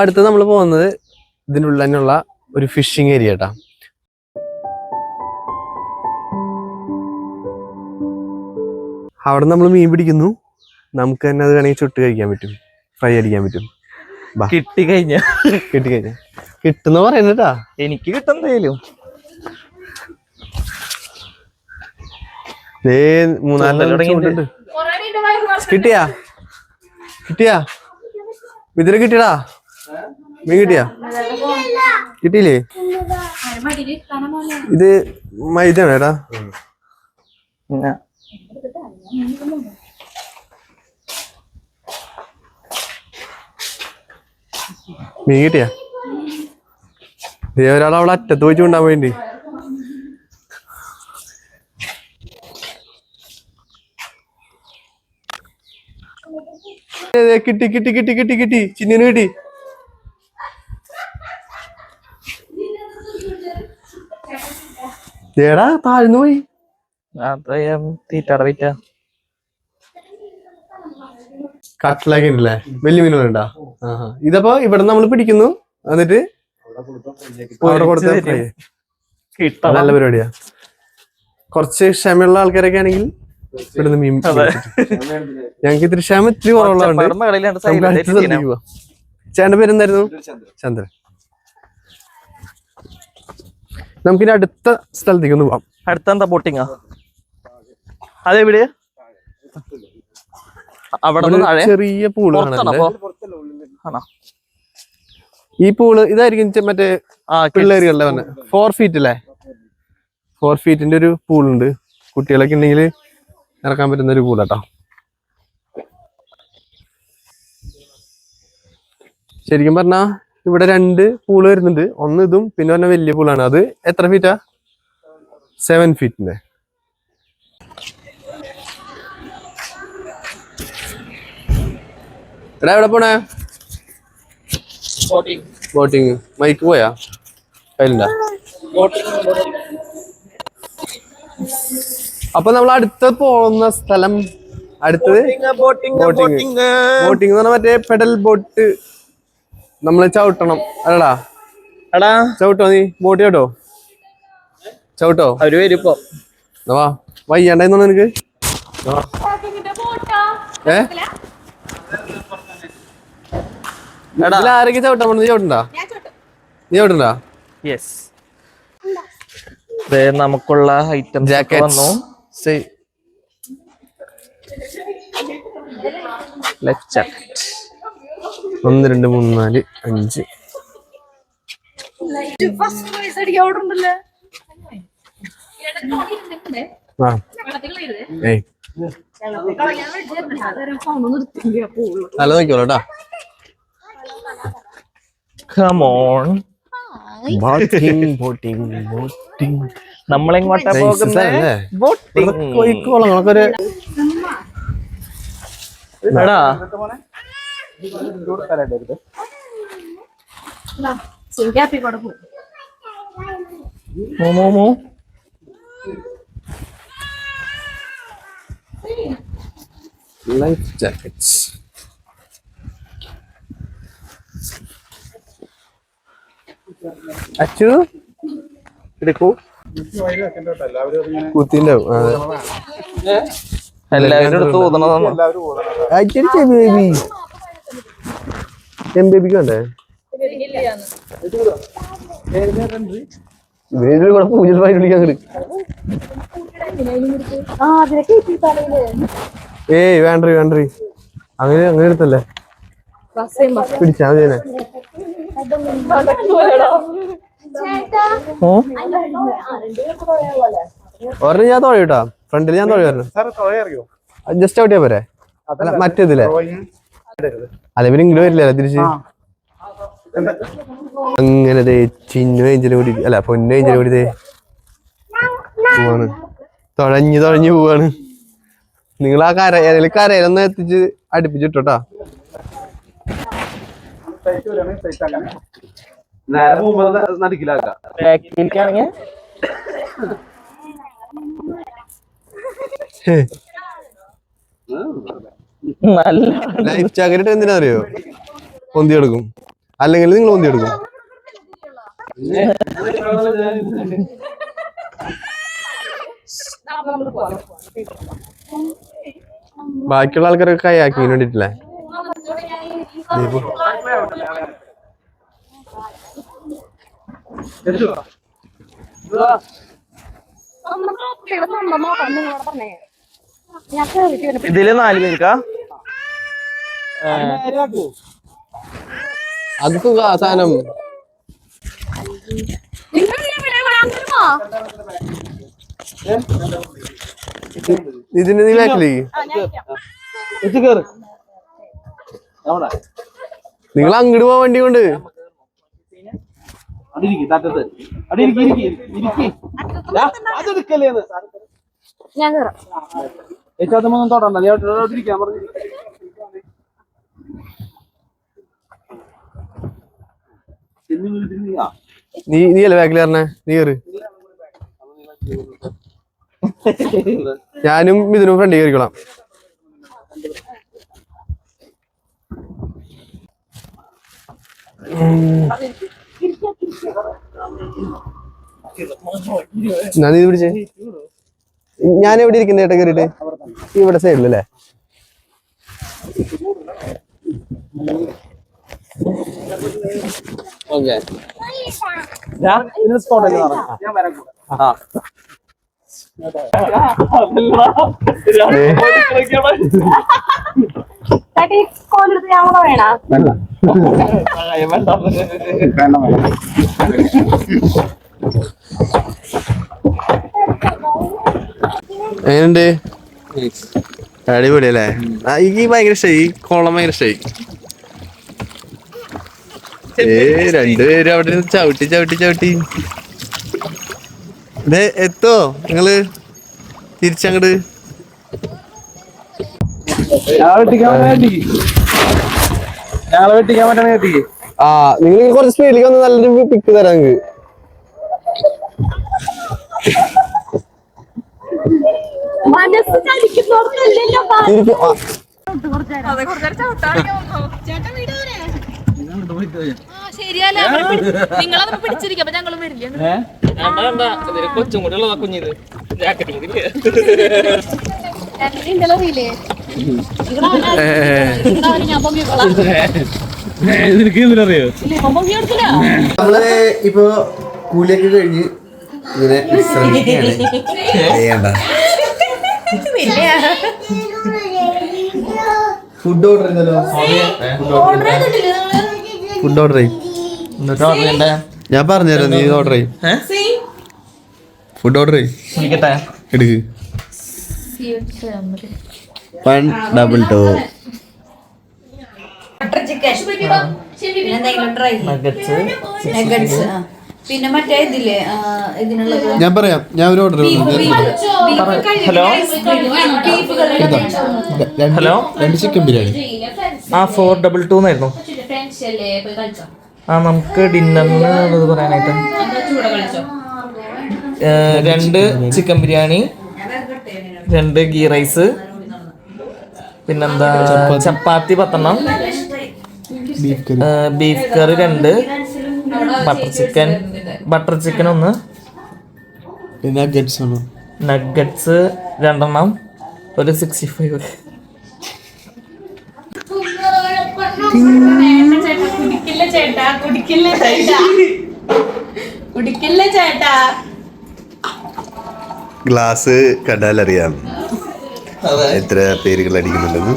അടുത്ത് നമ്മൾ പോകുന്നത് ഇതിനുള്ളിൽ തന്നെയുള്ള ഒരു ഫിഷിംഗ് ഏരിയ കേട്ടാ അവിടെ നമ്മൾ മീൻ പിടിക്കുന്നു. നമുക്ക് തന്നെ അത് വേണമെങ്കിൽ ചുട്ട് കഴിക്കാൻ പറ്റും. ഫ്രൈ അടിക്കാൻ പറ്റും. കിട്ടി കഴിഞ്ഞ കിട്ടി കഴിഞ്ഞ കിട്ടുന്ന പറയുന്നട്ടാ എനിക്ക് കിട്ടുന്നേലും ദേ മൂന്നാൽ തുടങ്ങിയിട്ടുണ്ട്. ചൂണ്ടുണ്ട്. കിട്ടിയാ? കിട്ടിയാ? ഇതിന് കിട്ടിയടാ? മീൻ കിട്ടിയാ കിട്ടിയില്ലേ? ഇത് മൈദാണ് ഏടാ പിന്നെ. മീൻ കിട്ടിയാ? ഒരാൾ അവളെ അറ്റത്ത് വെച്ച് ചൂണ്ടാൻ വേണ്ടി കിട്ടി കിട്ടി കിട്ടി കിട്ടി കിട്ടി. ചിന്നിന് കിട്ടി. ദേടാ താഴ്ന്നു പോയി. അത്രയും തീറ്റാടെ വിറ്റ കട്ടിലൊക്കെ ഉണ്ടല്ലേ? വലിയ മീനുകളുണ്ടാ ഇതപ്പോ ഇവിടെ നമ്മൾ പിടിക്കുന്നു. എന്നിട്ട് അവിടെ കൊടുത്ത് നല്ല പരിപാടിയാ. കുറച്ച് ക്ഷമയുള്ള ആൾക്കാരൊക്കെ ആണെങ്കിൽ ഇവിടുന്ന് മീൻ. ഞങ്ങൾക്ക് ഇത്തിരി ക്ഷമ ഇത്തിരി കുറവുള്ളതുകൊണ്ട് ചേട്ടന്റെ പേരെന്തായിരുന്നു? ചന്ദ്രൻ. നമുക്കിനി അടുത്ത സ്ഥലത്തേക്ക് ഒന്ന് പോവാം. അടുത്ത എന്താ ബോട്ടിങ്ങാ അതെവിടെ അവിടെ ചെറിയ പൂൾ പുറത്താണോ കാണാനുണ്ട്. അപ്പൊ? ആണോ? ഈ പൂൾ ഇതായിരിക്കും മറ്റേ പിള്ളേരുകളുടെ പറഞ്ഞ. ഫോർ ഫീറ്റ് അല്ലേ ഫോർ ഫീറ്റിന്റെ ഒരു പൂളുണ്ട്. കുട്ടികളൊക്കെ ഉണ്ടെങ്കിൽ ഇറക്കാൻ പറ്റുന്ന ഒരു പൂളാട്ടോ. ശരിക്കും പറഞ്ഞാ ഇവിടെ രണ്ട് പൂൾ വരുന്നുണ്ട്. ഒന്ന് ഇതും പിന്നെ പറഞ്ഞ വലിയ പൂളാണ്. അത് എത്ര ഫീറ്റാ സെവൻ ഫീറ്റിന്റെ എടാ എവിടെ പോണേ? ബോട്ടിങ് മൈക്ക് പോയാ? കയ്യിലുണ്ടാ? അപ്പൊ നമ്മൾ അടുത്ത പോകുന്ന സ്ഥലം അടുത്തത് ബോട്ടിംഗ് ബോട്ടിംഗ് ബോട്ടിങ് എന്ന് പറഞ്ഞാൽ മറ്റേ പെഡൽ ബോട്ട് നമ്മൾ ചവിട്ടണം. അല്ലടാ. എടാ. ചവിട്ടോ നീ? ബോട്ട് ചവിട്ടോ? ചവിട്ടോ? അവർ വരിപ്പോ വാ. വയ്യാണ്ടായിരുന്നു നിനക്ക്. ഏ? ആരൊക്കെ ചവിട്ടാ നീ ചവിട്ടണ്ടാ? നീ ചവിട്ടണ്ടാ? യെസ് നമുക്കുള്ള ഐറ്റം ജാക്കറ്റ് വന്നു. ലെറ്റ് ജാക്കറ്റ് ഒന്ന് രണ്ട് മൂന്ന് നാല് അഞ്ച്. ആ. ഏയ്. നല്ല നോക്കിയോളൂ കേട്ടാ come on boating boating boating നമ്മളെങ്ങോട്ടാ പോകുന്നത് കോഴിക്കോളം നമുക്കൊരു എടാ. Life jackets Achu? എടുക്കൂ. കുത്തിന്റെ എല്ലാവരും എടുത്ത് ഊതണതാണ് ബേബി എം ബേബിക്ക് വേണ്ടേ? കൂടെ പായി വിളിക്കാൻ ഏയ് വേണ്ടറി വേണ്ടറി അങ്ങനെ അങ്ങനെ എടുത്തല്ലേ? പിടിച്ചാ മതി ഒരെണ്ണം ഞാൻ തുഴ കേട്ടോ ഫ്രണ്ടിൽ ഞാൻ തുഴ വരണം. ജസ്റ്റ് ഔട്ടിയാ ചെയ്യാൻ പോരെ. അല്ല മറ്റേതില്ലേ? അല്ല പിന്നെ ഇങ്ങോട്ട് വരില്ല തിരിച്ച്. അങ്ങനെ ചിന്നു ഏഞ്ചലും കൂടി അല്ല പൊന്നു ഏഞ്ചലും കൂടി ദേ. പോവാണ്. തുഴഞ്ഞു തുഴഞ്ഞു പോവാണ്. നിങ്ങൾ ആ കര ഏതെങ്കിലും കരയിലൊന്ന് എത്തിച്ച് അടുപ്പിച്ചിട്ടോട്ടാ. നടക്കില്ല നല്ല ലൈഫ് ജാക്കറ്റ് എന്തിനാ അറിയോ പൊന്തി എടുക്കും അല്ലെങ്കിൽ നിങ്ങൾ പൊന്തി എടുക്കും ബാക്കിയുള്ള ആൾക്കാരൊക്കെ കൈയാക്കി വേണ്ടിട്ടില്ലേ ഇതിൽ നാല് പേർക്കാ? അത് സുഖ സാധനം. ഇതിന്റെ നീ അവിടെ നിങ്ങൾ അങ്ങോട്ട് പോവാൻ വണ്ടി കൊണ്ട്. അതെടുക്കല്ലേന്ന് ഞാൻ തൊടണ്ട. നീ അവിടെ അവിടെ ഇരിക്കാൻ പറഞ്ഞു. നീ നീ അല്ലേ ബാക്കിൽ നീ കയറ് ഞാനും ഇതിനും ഫ്രണ്ട് കയറിക്കോളാം ഞാൻ ഇത് പിടിച്ചേ? ഞാൻ എവിടെ ഇരിക്കുന്ന ഏട്ടാ കയറിയിട്ട് ഇവിടെ സൈഡിലല്ലേ ഓക്കെ. ഞാൻ ഇതിന് ഞാൻ ആ. കോലെടുത്ത് ഞാൻ കൂടെ വേണ? എങ്ങനെയുണ്ട്? അടിപൊളി അല്ലേ എനിക്ക് ഭയങ്കര ഇഷ്ടമായി ഈ കോളം ഭയങ്കര ഇഷ്ടമായി ഏ രണ്ടുപേരും അവിടെ നിന്ന് ചവിട്ടി ചവിട്ടി ചവിട്ടി. എത്തോ നിങ്ങൾ? തിരിച്ചങ്ങട്. ഞങ്ങളെ വെട്ടിക്കാൻ ആ നിങ്ങൾ കുറച്ച് സ്പീഡിലേക്ക് വന്ന് നല്ലൊരു പിക്ക് തരാം നിങ്ങക്ക്. മനസ്സ് ശരിയല്ല? പിടിച്ചിരിക്കും. ഞങ്ങളും വരില്ല? കൊച്ചും കൂടെ ഉള്ളതാ കുഞ്ഞിത് ജാക്കറ്റ് കൂടി നമ്മൾ ഇപ്പൊ കൂലിയൊക്കെ കഴിഞ്ഞ് ഇങ്ങനെ വിശ്രമിക്കുകയാണ്. ചെയ്യണ്ട. ഫുഡ് ഓർഡർ ചെയ്തല്ലോ? ഫുഡ് ഓർഡർ ചെയ്യും. എന്നിട്ട് ഓർഡർ ചെയ്യണ്ടേ? ഞാൻ പറഞ്ഞുതരാം നീ ഓർഡർ ചെയ്യും. ഫുഡ് ഓർഡർ ചെയ്യും. വിളിക്കട്ടെ എടുക്ക്. One double two butter chicken എന്തെങ്കിലും ട്രൈ നഗറ്റ്സ് നഗറ്റ്സ് പിന്നെ മറ്റേ ഇതില്ലേ ഇതിനുള്ളത്? ഞാൻ പറയാം ഞാൻ ഒരു ഓർഡർ ഹലോ? ഹലോ? രണ്ട് ചിക്കൻ ബിരിയാണി. ആ ഫോർ ഡബിൾ ടു എന്നായിരുന്നു. ആ നമുക്ക് ഡിന്നറിന് ഉള്ളത് പറയാനായിട്ട്. രണ്ട് ചിക്കൻ ബിരിയാണി രണ്ട് ഗീ റൈസ് പിന്നെന്താ ചപ്പാത്തി. പത്തെണ്ണം. ബീഫ് കറി രണ്ട്. Butter chicken. ബട്ടർ ചിക്കൻ ഒന്ന്. നഗറ്റ്സ് നഗറ്റ്സ് രണ്ടെണ്ണം. ഒരു സിക്സ്റ്റി ഫൈവ് കുടിക്കില്ല ചേട്ടാ കുടിക്കില്ല ചേട്ടാ. കുടിക്കില്ല ചേട്ടാ. ഗ്ലാസ് നിങ്ങൾക്ക് എത്ര പേരുകൾ അടിക്കുന്നുണ്ടെന്ന്.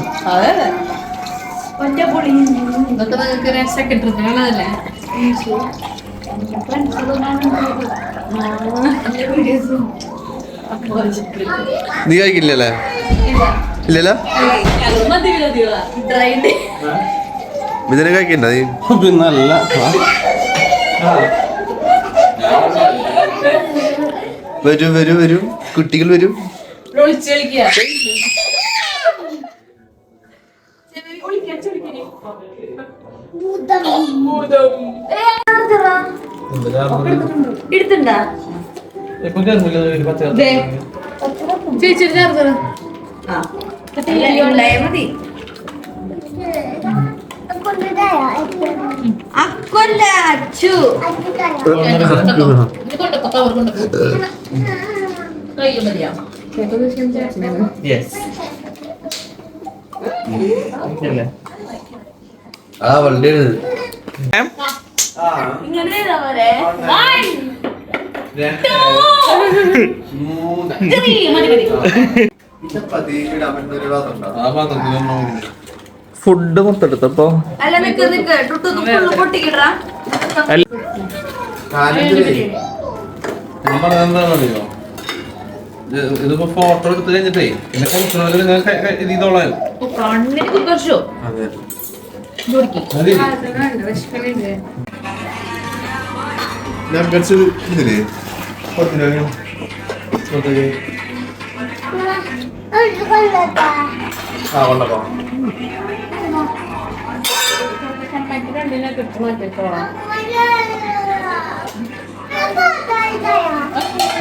നീ കഴിക്കില്ലല്ലേ? ഇല്ലല്ലോ? ഇതിനെ കഴിക്കണ്ട നീ? പിന്നല്ല. വരും വരൂ വരും. കുട്ടികൾ വരും. കളിക്കുക. എടുത്തുണ്ടാ ചേച്ചി ചാർജർ ആ. മതി. അക്കൊല്ല അച്ചു യെസ് ആ വണ്ടി. ഫുഡ് മൊത്തം എടുത്തപ്പോ നമ്മളെന്താണെന്നറിയോ ഇതിപ്പോ ഫോട്ടോ എടുത്ത് കഴിഞ്ഞിട്ടേ എന്നെ കുറച്ചു നിങ്ങൾ മതി നഗറ്റ്സ് ഇതില്ലേ? ആ കൊണ്ടപ്പോ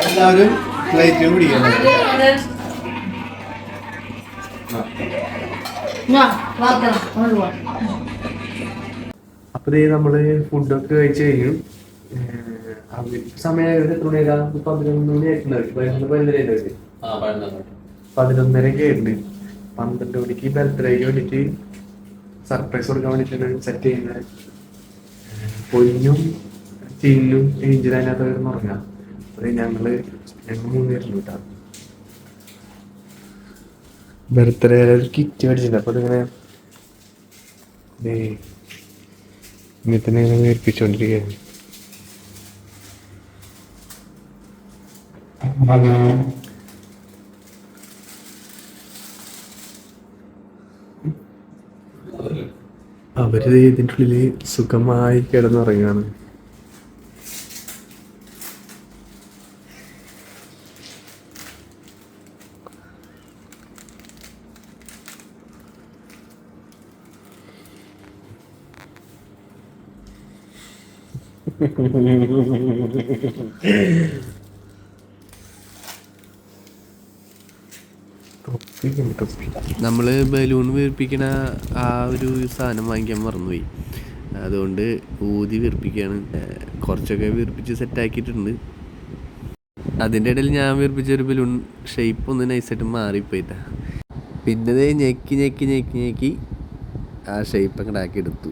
എല്ലാവരും പ്ലേറ്റ് പിടിക്കണം അപ്പൊ നമ്മൾ നമ്മൾ ഫുഡൊക്കെ കഴിച്ചു കഴിഞ്ഞു. സമയം എത്ര മണിയാ? പതിനൊന്ന് മണി ആയിട്ടുണ്ടാവും പതിനൊന്ന് പതിനൊന്നര പതിനൊന്നരക്ക് ഉണ്ട് പന്ത്രണ്ട് മണിക്ക് ബർത്ത്ഡേക്ക് വേണ്ടിട്ട് സർപ്രൈസ് കൊടുക്കാൻ വേണ്ടിട്ടാണ് സെറ്റ് ചെയ്യുന്നത്. പൊന്നും ചിന്നും ഏഞ്ചലും അതിനകത്ത് ഉറങ്ങാം. അത് ഞങ്ങൾ ഞങ്ങൾ മൂന്നേരുന്നു കേട്ടോ. ബർത്ത്ഡേ കിറ്റ് മേടിച്ചിട്ടുണ്ട്. അപ്പൊ അതിങ്ങനെ ഇനി തന്നെ ഇങ്ങനെ ഏൽപ്പിച്ചോണ്ടിരിക്കുകയാണ്. അവർ ഇതിന്റെ ഉള്ളിൽ സുഖമായി കിടന്നുറങ്ങാണ് നമ്മൾ ബലൂൺ വീർപ്പിക്കണ ആ ഒരു സാധനം വാങ്ങിക്കാൻ മറന്നുപോയി. അതുകൊണ്ട് ഊതി വീർപ്പിക്കുകയാണ് കുറച്ചൊക്കെ വീർപ്പിച്ച് സെറ്റാക്കിയിട്ടുണ്ട് അതിന്റെ ഇടയിൽ ഞാൻ വീർപ്പിച്ച ഒരു ബലൂൺ ഷേപ്പ് ഒന്ന് നൈസായിട്ട് മാറിപ്പോയിട്ടാ. പിന്നെ ഞെക്കി ഞെക്കി ഞെക്കി ഞെക്കി ആ ഷേപ്പ് അങ്ങോട്ട് എടുത്തു.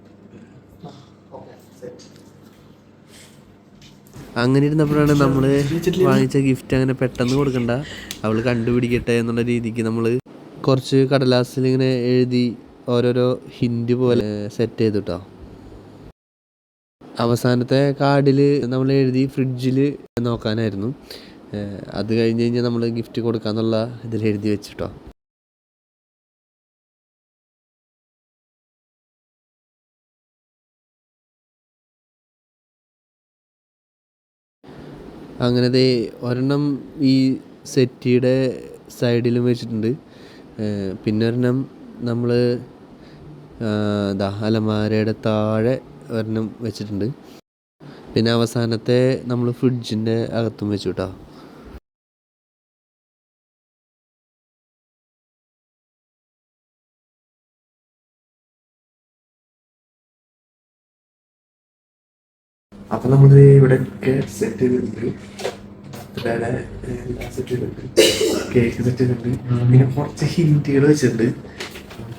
അങ്ങനെ ഇരുന്നപ്പോഴാണ് നമ്മൾ വാങ്ങിച്ച ഗിഫ്റ്റ് അങ്ങനെ പെട്ടെന്ന് കൊടുക്കണ്ട. അവൾ കണ്ടുപിടിക്കട്ടെ എന്നുള്ള രീതിക്ക് നമ്മൾ കുറച്ച് കടലാസിൽ ഇങ്ങനെ എഴുതി ഓരോരോ ഹിൻഡ് പോലെ സെറ്റ് ചെയ്തു കേട്ടോ അവസാനത്തെ കാർഡിൽ നമ്മൾ എഴുതി ഫ്രിഡ്ജിൽ നോക്കാനായിരുന്നു. അത് കഴിഞ്ഞ് കഴിഞ്ഞാൽ നമ്മൾ ഗിഫ്റ്റ് കൊടുക്കാന്നുള്ള ഇതിൽ എഴുതി വെച്ചിട്ടോ. അങ്ങനെ ദേ ഒരെണ്ണം ഈ സെറ്റിയുടെ സൈഡിലും വെച്ചിട്ടുണ്ട്. പിന്നെ ഒരെണ്ണം നമ്മൾ ദാ അലമാരയുടെ താഴെ ഒരെണ്ണം വെച്ചിട്ടുണ്ട്. പിന്നെ അവസാനത്തെ നമ്മൾ ഫ്രിഡ്ജിന്റെ അകത്തും വെച്ചു കേട്ടോ അപ്പൊ നമ്മൾ ഇവിടെയൊക്കെ സെറ്റ് ചെയ്തിട്ടുണ്ട്. സെറ്റ് ചെയ്തിട്ടുണ്ട്. കേക്ക് സെറ്റ് ചെയ്തിട്ടുണ്ട്. പിന്നെ കുറച്ച് ഹിന്റുകൾ വെച്ചിട്ടുണ്ട്.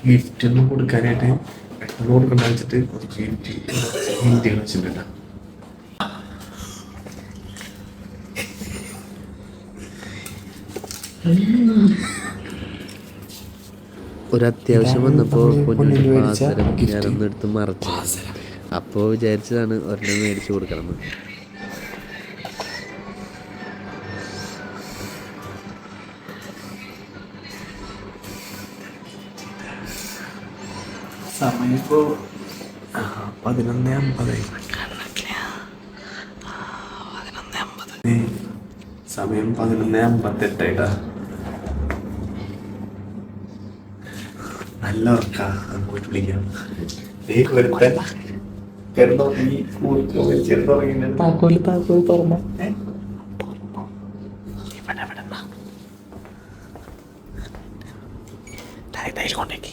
ഗിഫ്റ്റ് ഒന്നും കൊടുക്കാനായിട്ട് പെട്ടെന്ന് കൊടുക്കണ്ട വെച്ചിട്ട് കുറച്ച് ഗിഫ്റ്റ് ഹിന്റുകൾ വെച്ചിട്ടുണ്ട് ഒരു അത്യാവശ്യം വന്നപ്പോ പൊന്നിന് പാസരം എടുത്ത് മറച്ചു. അപ്പോൾ വിചാരിച്ചതാണ് ഒരെണ്ണം മേടിച്ചു കൊടുക്കണമെന്ന് സമയപ്പോ പതിനൊന്ന് അമ്പതായി സമയം പതിനൊന്ന് അമ്പത്തെട്ടായിട്ടാ നല്ല ഉറക്കാ. അങ്ങോട്ട് വിളിക്കാം. നീ ഒരുത്തൻ കിടന്നുറങ്ങി താക്കോൽ താക്കോൽ തുറന്നു. ഇവിടെ ഇവിടെ കൊണ്ടേക്ക്.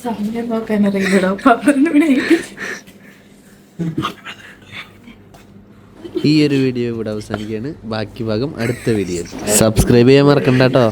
ഈ ഒരു വീഡിയോ ഇവിടെ അവസാനിക്കുകയാണ്. ബാക്കി ഭാഗം അടുത്ത വീഡിയോ സബ്സ്ക്രൈബ് ചെയ്യാൻ മറക്കണ്ട കേട്ടോ.